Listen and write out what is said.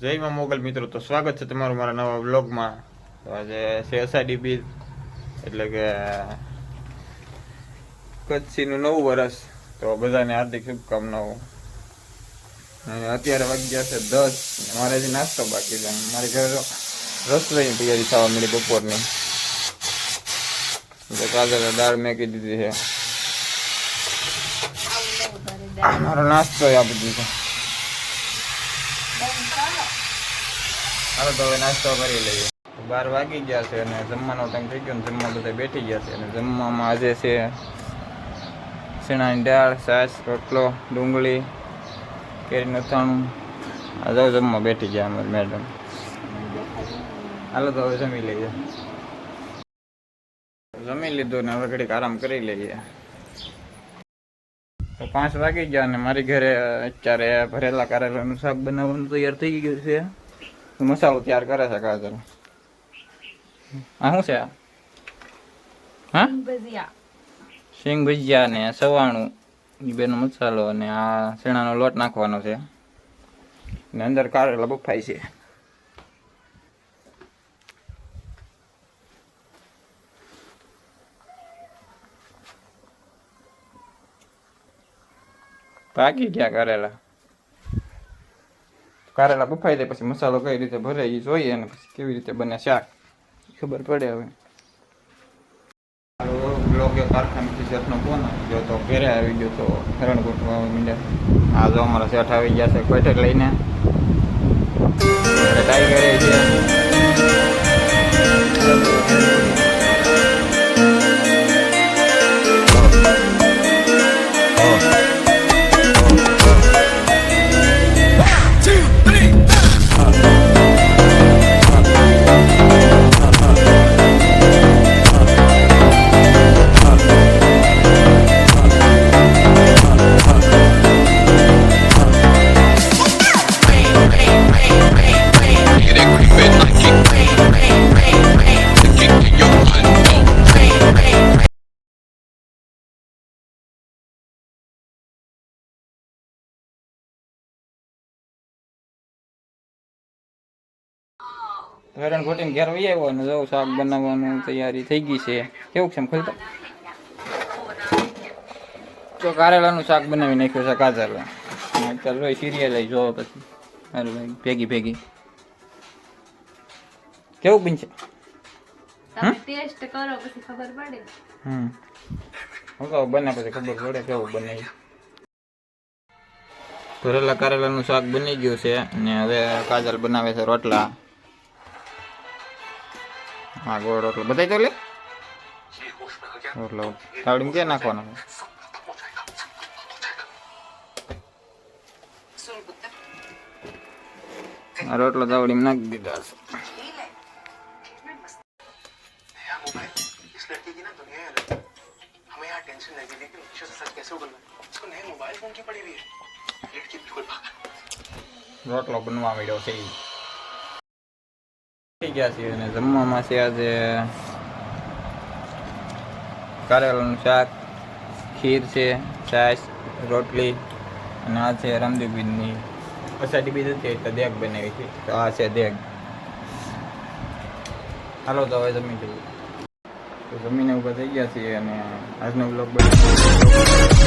જય માં મોગલ મિત્રો તો સ્વાગત છે તમારું મારા નવા વ્લોગમાં. તો આજે છે અષાઢી બીજ એટલે કે કચ્છીનું નવું વર્ષ તો બધાને હાર્દિક શુભકામનાઓ. અત્યારે વાગ્યા છે દસ મારે હજી નાસ્તો બાકી છે. મારી ઘરે રસોઈની તૈયારી થવા મળી બપોરની. એટલે કાજલ દાળ મેકી દીધી છે. મારો નાસ્તો આપી દીધો હાલો તો હવે નાસ્તો કરી લઈએ. બાર વાગી ગયા છે અને જમવાનો ટાઈમ થઈ ગયો ને જમવા બધા બેઠી ગયા છે અને જમવામાં આજે છે ચણાની દાળ, છાશ, રોટલો, ડુંગળી, કેરી નથાણું આજે જમવા બેઠી ગયા અમારી મેડમ હાલો તો હવે જમી લઈએ. જમી લીધું ને હવે ઘડીક આરામ કરી લઈએ. તો પાંચ વાગી ગયા અને મારી ઘરે અત્યારે ભરેલા કારેલાનું શાક બનાવવાનું તૈયાર થઈ ગયું છે. મસાલો તૈયાર કરે છે કાજલ આ શું છે આ હા ભજીયા સિંગ ભજીયા ને સવાણું એ બેનો મસાલો અને આ ચણાનો લોટ નાખવાનો છે ને અંદર કારેલા બફાય છે પાકી ગયા કારેલા કારેલા બફાઈ જાય પછી મસાલો કઈ રીતે ભરે એ જોઈએ અને પછી કેવી રીતે બને શાક ખબર પડે હવે. બ્લોગે કારખાનેથી શેઠનો ગયો તો ઘેરે આવી ગયો તો હેરણ ગોઠવા આ જો અમારા શેઠ આવી ગયા છે કોઈઠેક લઈને. હેરણ ઘોટીને ઘેર વહી આવ્યો અને જવું શાક બનાવવાનું તૈયારી થઈ ગઈ છે. કેવું છે એમ ખોલતા? તો કારેલાનું શાક બનાવી નાખ્યું છે કાજલ ચાલ રોય સિરિયલ જોવો પછી. હારું ભાઈ ભેગી ભેગી. કેવું બનશે? ટેસ્ટ કરો પછી ખબર પડે. હમ. બને પછી ખબર પડે કેવું બને ભરેલા કારેલાનું શાક બની ગયું છે અને હવે કાજલ બનાવે છે રોટલા. હા ગોળ રોટલો બતાવી તો લે રોટલો તાવડીમાં ક્યાં નાખવાનો છે? આ રોટલો તાવડીમાં નાખી દીધા છે नया मोबाइल इस लड़की की ना दुनिया ही अलग है हमें यहाँ टेंशन लगी लेकिन ईश्वर से सच कैसे उगलना इसको नए मोबाइल फोन की पड़ी हुई है लड़की बिल्कुल पागल રોટલો આવી ગયા છીએ અને જમવામાં છે આજે કારેલાનું શાક, ખીર છે છાશ રોટલી અને આ છે રામદેવીની પછાડી બીજું છે તો દેગ બનાવી છે. તો આ છે દેગ. હાલો તો હવે જમી જઈએ તો જમીને ઊભા થઈ ગયા છીએ અને આજનો બ્લોગ બનાવી